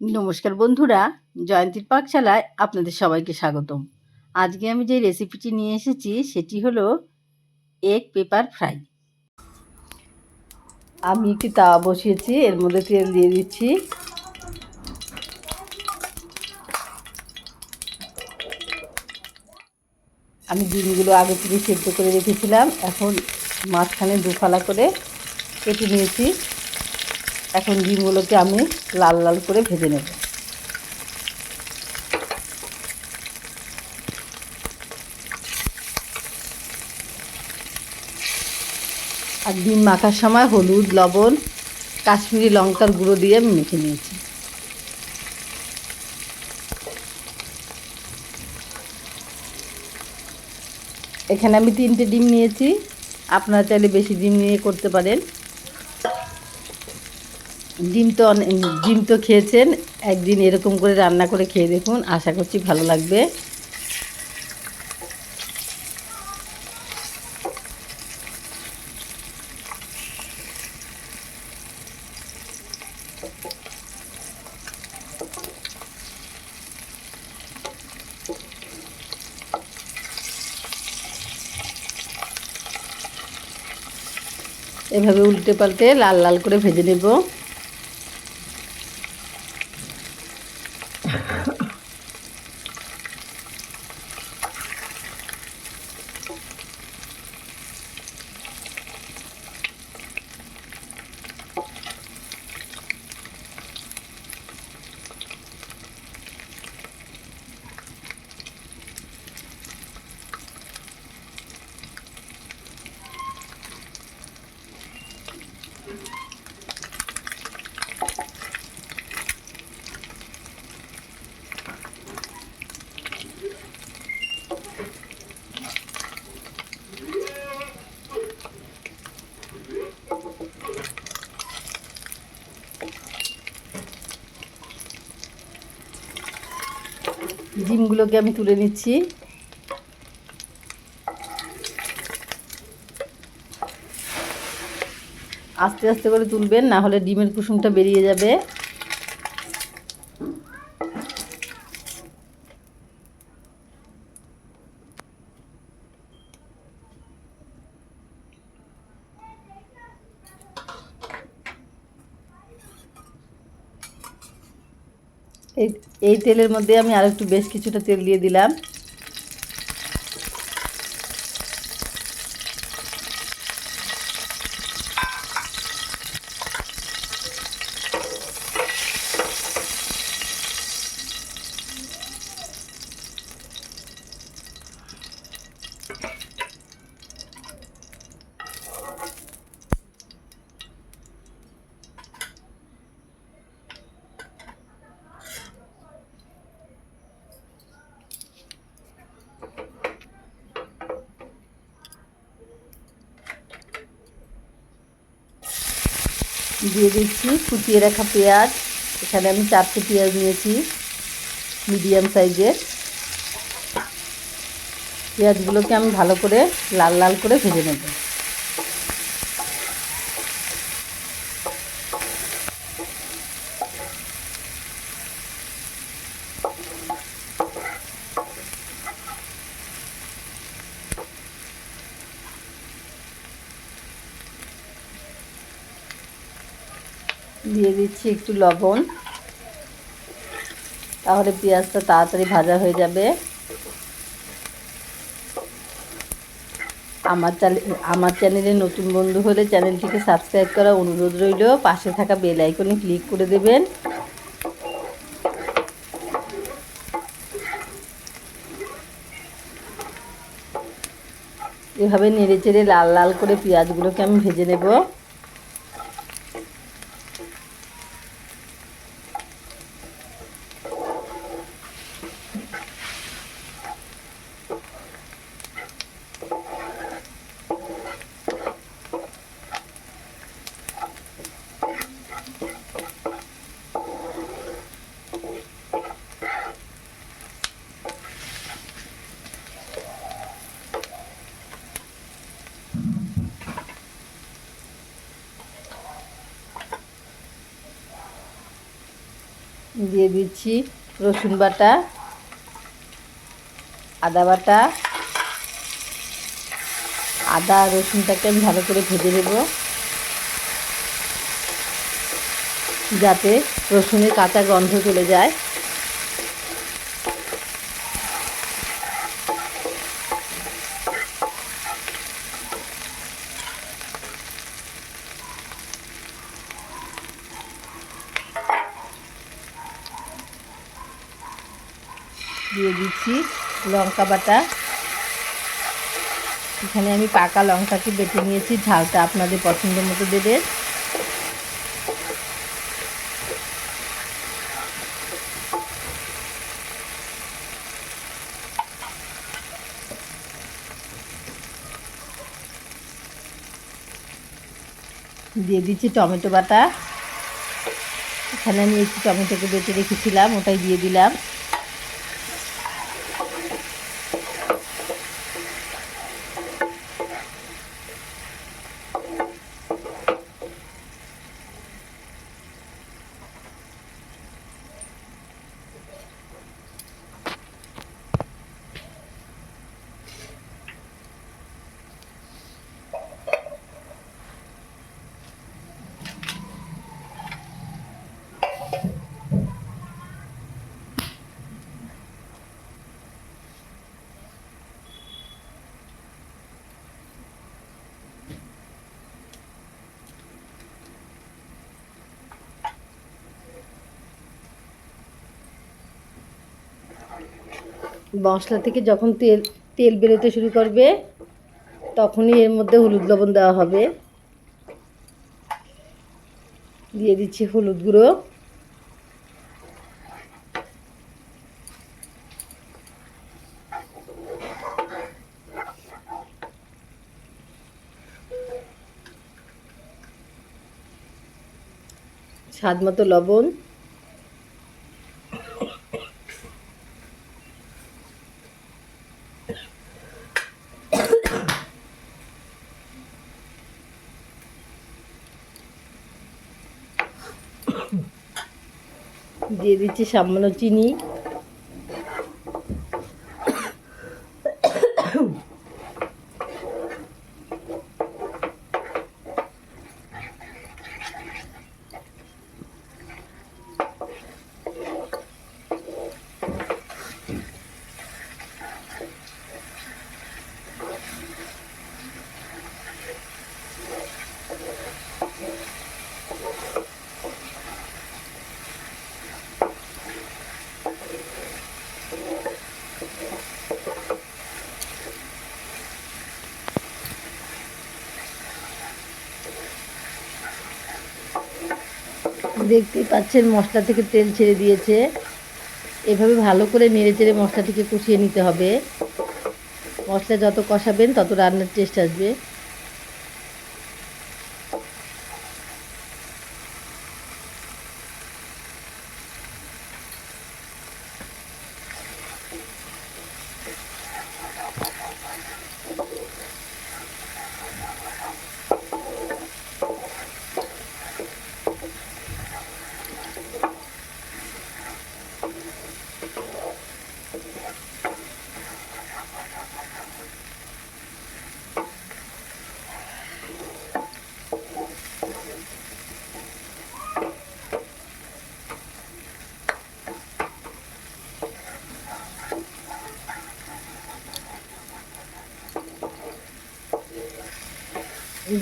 নমস্কার বন্ধুরা, জয়ন্তীর পাকশালায় আপনাদের সবাইকে স্বাগতম। আজকে আমি যে রেসিপিটি নিয়ে এসেছি, সেটি হলো এগ পেপার ফ্রাই আমি একটি তাওয়া বসিয়েছি, এর মধ্যে তেল দিয়ে দিচ্ছি। আমি ডিমগুলো আগে থেকে সেদ্ধ করে রেখেছিলাম, এখন মাঝখানে দুফালা করে কেটে নিয়েছি। এখন ডিমগুলোকে আমি লাল লাল করে ভেজে নেব। আর ডিম মাখার সময় হলুদ, লবণ, কাশ্মীরি লঙ্কার গুঁড়ো দিয়ে আমি মেখে নিয়েছি। এখানে আমি তিনটে ডিম নিয়েছি। আপনারা চাইলে বেশি ডিম নিয়ে করতে পারেন। ডিম তো ডিম তো খেয়েছেন, একদিন এরকম করে রান্না করে খেয়ে দেখুন, আশা করছি ভালো লাগবে। এভাবে উল্টে পাল্টে লাল লাল করে ভেজে নেব। ডিমগুলোকে আমি তুলে নিচ্ছি। আস্তে আস্তে করে তুলবেন না হলে ডিমের কুসুমটা বেরিয়ে যাবে। এই এই তেলের মধ্যে আমি আর একটু বেশ কিছুটা তেল দিয়ে দিলাম। দিয়ে দিচ্ছি কুচিয়ে রাখা পেঁয়াজ। এখানে আমি চারটে পেঁয়াজ নিয়েছি, মিডিয়াম সাইজের। পেঁয়াজগুলোকে আমি ভালো করে লাল লাল করে ভেজে নেব। দিয়ে দিচ্ছি একটু লবণ। তাহলে পেঁয়াজটা তাড়াতাড়ি ভাজা হয়ে যাবে। আমার চ্যানেল আমার চ্যানেলে নতুন বন্ধু হলে চ্যানেলটিকে সাবস্ক্রাইব করা অনুরোধ রইল। পাশে থাকা বেল আইকনে ক্লিক করে দেবেন। এভাবে নেড়ে চেড়ে লাল লাল করে পেঁয়াজগুলোকে আমি ভেজে নেব। দিয়ে দিচ্ছি রসুন বাটা আদা বাটা। আদা রসুনটাকে আমি ভালো করে ভেজে নেব। যাতে রসুনের কাঁচা গন্ধ চলে যায়। দিয়ে দিচ্ছি লঙ্কা বাটা। এখানে আমি পাকা লঙ্কাকে বেটে নিয়েছি, ঝালটা আপনাদের পছন্দ মতো দেবেন। দিয়ে দিচ্ছি টমেটো বাটা। এখানে আমি একটু টমেটোকে বেটে রেখেছিলাম ওটাই দিয়ে দিলাম। মশলা থেকে যখন তেল তেল বেরোতে শুরু করবে, তখনই এর মধ্যে হলুদ লবণ দেওয়া হবে। দিয়ে দিচ্ছি হলুদ গুঁড়ো। স্বাদ মতো লবণ। দিয়ে দিচ্ছি সামান্য চিনি। দেখতেই পাচ্ছেন, মশলা থেকে তেল ছেড়ে দিয়েছে। এভাবে ভালো করে নেড়ে চেড়ে মশলাটিকে কষিয়ে নিতে হবে। মশলা যত কষাবেন, তত রান্নার টেস্ট আসবে।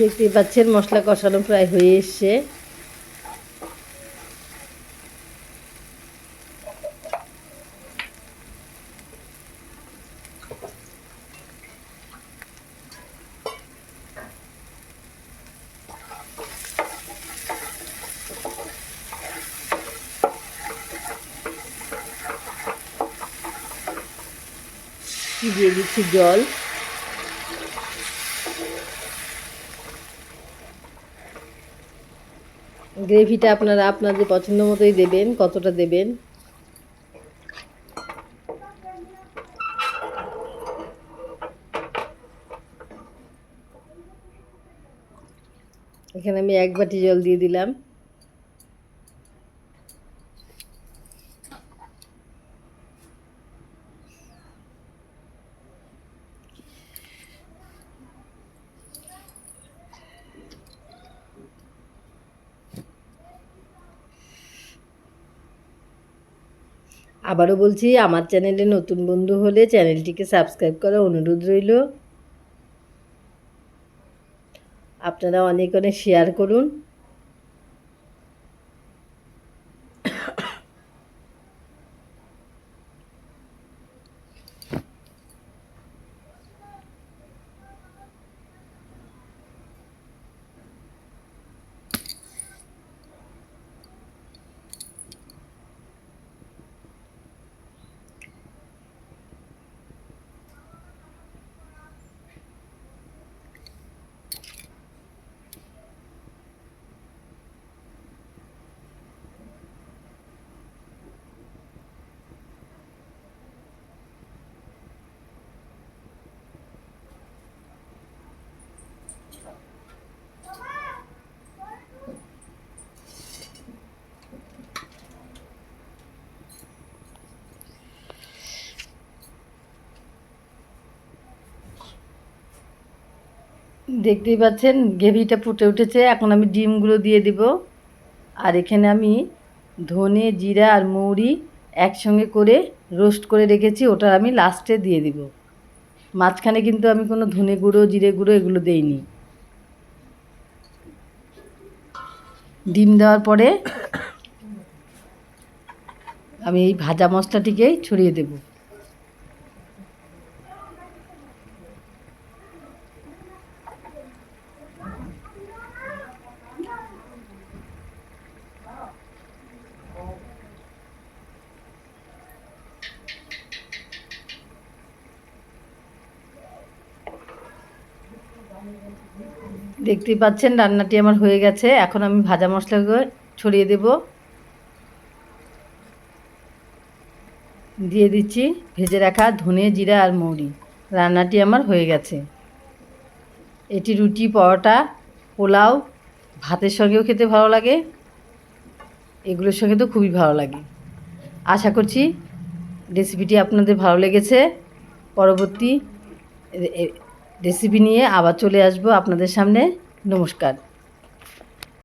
দেখতেই পাচ্ছেন মশলা কষানো প্রায় হয়ে এসছে। দিচ্ছি জল। গ্রেভিটা আপনারা আপনাদের পছন্দ মতোই দেবেন, কতটা দেবেন? এখানে আমি এক বাটি জল দিয়ে দিলাম। আবারও বলছি, আমার চ্যানেলে নতুন বন্ধু হলে চ্যানেলটিকে সাবস্ক্রাইব করার অনুরোধ রইল। আপনারা অনেক অনেক শেয়ার করুন। দেখতেই পাচ্ছেন, গ্রেভিটা ফুটে উঠেছে। এখন আমি ডিমগুলো দিয়ে দিব। আর এখানে আমি ধনে, জিরা আর মৌরি একসঙ্গে করে রোস্ট করে রেখেছি। ওটা আমি লাস্টে দিয়ে দিব। মাঝখানে কিন্তু আমি কোনো ধনে গুঁড়ো, জিরে গুঁড়ো এগুলো দেইনি। ডিম দেওয়ার পরে আমি এই ভাজা মশলাটিকেই ছড়িয়ে দেবো। দেখতেই পাচ্ছেন, রান্নাটি আমার হয়ে গেছে। এখন আমি ভাজা মশলাগুলো ছড়িয়ে দেব। দিয়ে দিচ্ছি ভেজে রাখা ধনে জিরা আর মৌরি। রান্নাটি আমার হয়ে গেছে। এটি রুটি, পরোটা, পোলাও, ভাতের সঙ্গেও খেতে ভালো লাগে। এগুলোর সঙ্গে তো খুবই ভালো লাগে। আশা করছি রেসিপিটি আপনাদের ভালো লেগেছে। পরবর্তী রেসিপি নিয়ে আবার চলে আসব আপনাদের সামনে। নমস্কার।